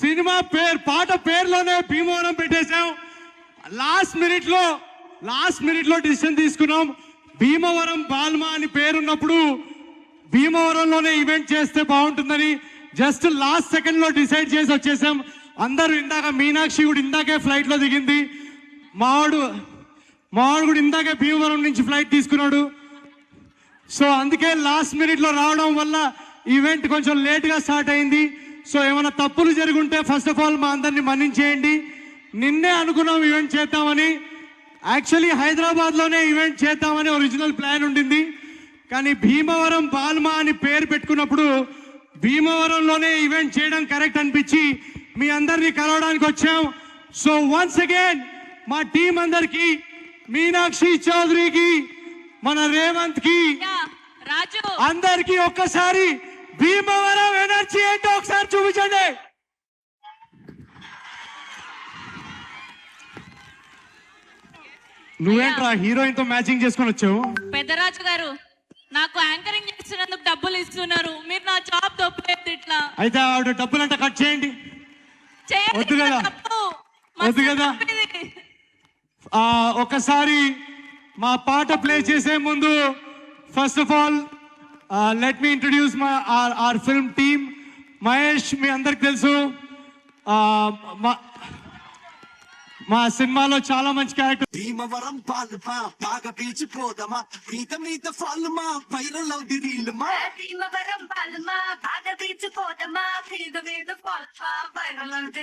Cinema పేరు పాట పేరులోనే భీమవరం పెట్టేశాం. లాస్ట్ మినిట్లో లాస్ట్ మినిట్లో డిసిషన్ తీసుకున్నాం. భీమవరం బాల్మా అని పేరున్నప్పుడు భీమవరంలోనే ఈవెంట్ చేస్తే బాగుంటుందని జస్ట్ లాస్ట్ సెకండ్లో డిసైడ్ చేసి వచ్చేసాం. అందరూ ఇందాక మీనాక్షి కూడా ఇందాకే ఫ్లైట్లో దిగింది. మావాడు మావాడు కూడా ఇందాకే భీమవరం నుంచి ఫ్లైట్ తీసుకున్నాడు. సో అందుకే లాస్ట్ మినిట్లో రావడం వల్ల ఈవెంట్ కొంచెం లేట్గా స్టార్ట్ అయింది. సో ఏమైనా తప్పులు జరుగుంటే ఫస్ట్ ఆఫ్ ఆల్ మా అందరిని మన్నించేయండి. నిన్నే అనుకున్నాం ఈవెంట్ చేద్దామని. యాక్చువల్లీ హైదరాబాద్లోనే ఈవెంట్ చేద్దామని ఒరిజినల్ ప్లాన్ ఉండింది. కానీ భీమవరం బాల్మా అని పేరు పెట్టుకున్నప్పుడు భీమవరంలోనే ఈవెంట్ చేయడం కరెక్ట్ అనిపించి మీ అందరినీ కలవడానికి వచ్చాం. సో వన్స్ అగైన్ మా టీం అందరికి మీనాక్షి చౌదరికి మన రేవంత్కి అందరికి ఒక్కసారి భీమవరం ఎనర్జీ ఏంటో ఒకసారి చూపించండి నువ్వేంట్రా హీరోయిన్తో మ్యాచింగ్ చేసుకొని వచ్చావు? పెద్దరాజు గారు నాకు యాంకరింగ్ చేస్తున్నందుకు డబ్బులు ఇస్తున్నారు. మీరు నా జాబ్ తప్పలేదు ఇట్లా. అయితే ఆవిడ డబ్బులంతా కట్ చేయండి. వద్దు కదా. వద్దు ఒకసారి మా పాట ప్లే చేసే ముందు first of all let me introduce my R R film team Mahesh మీ అందరికి తెలుసు ఆ, మా- సినిమాలో చాలా మంచి క్యారెక్టర్. భీమవరం పాలుమా బాగా పీచిపోదమా మీద మీద ఫాలుమా వైరల్ రీలుమా. భీమవరం పాలమా బాగా తీర్చిపోదమా మీద మీద పాల్పా వైరల్ అంటే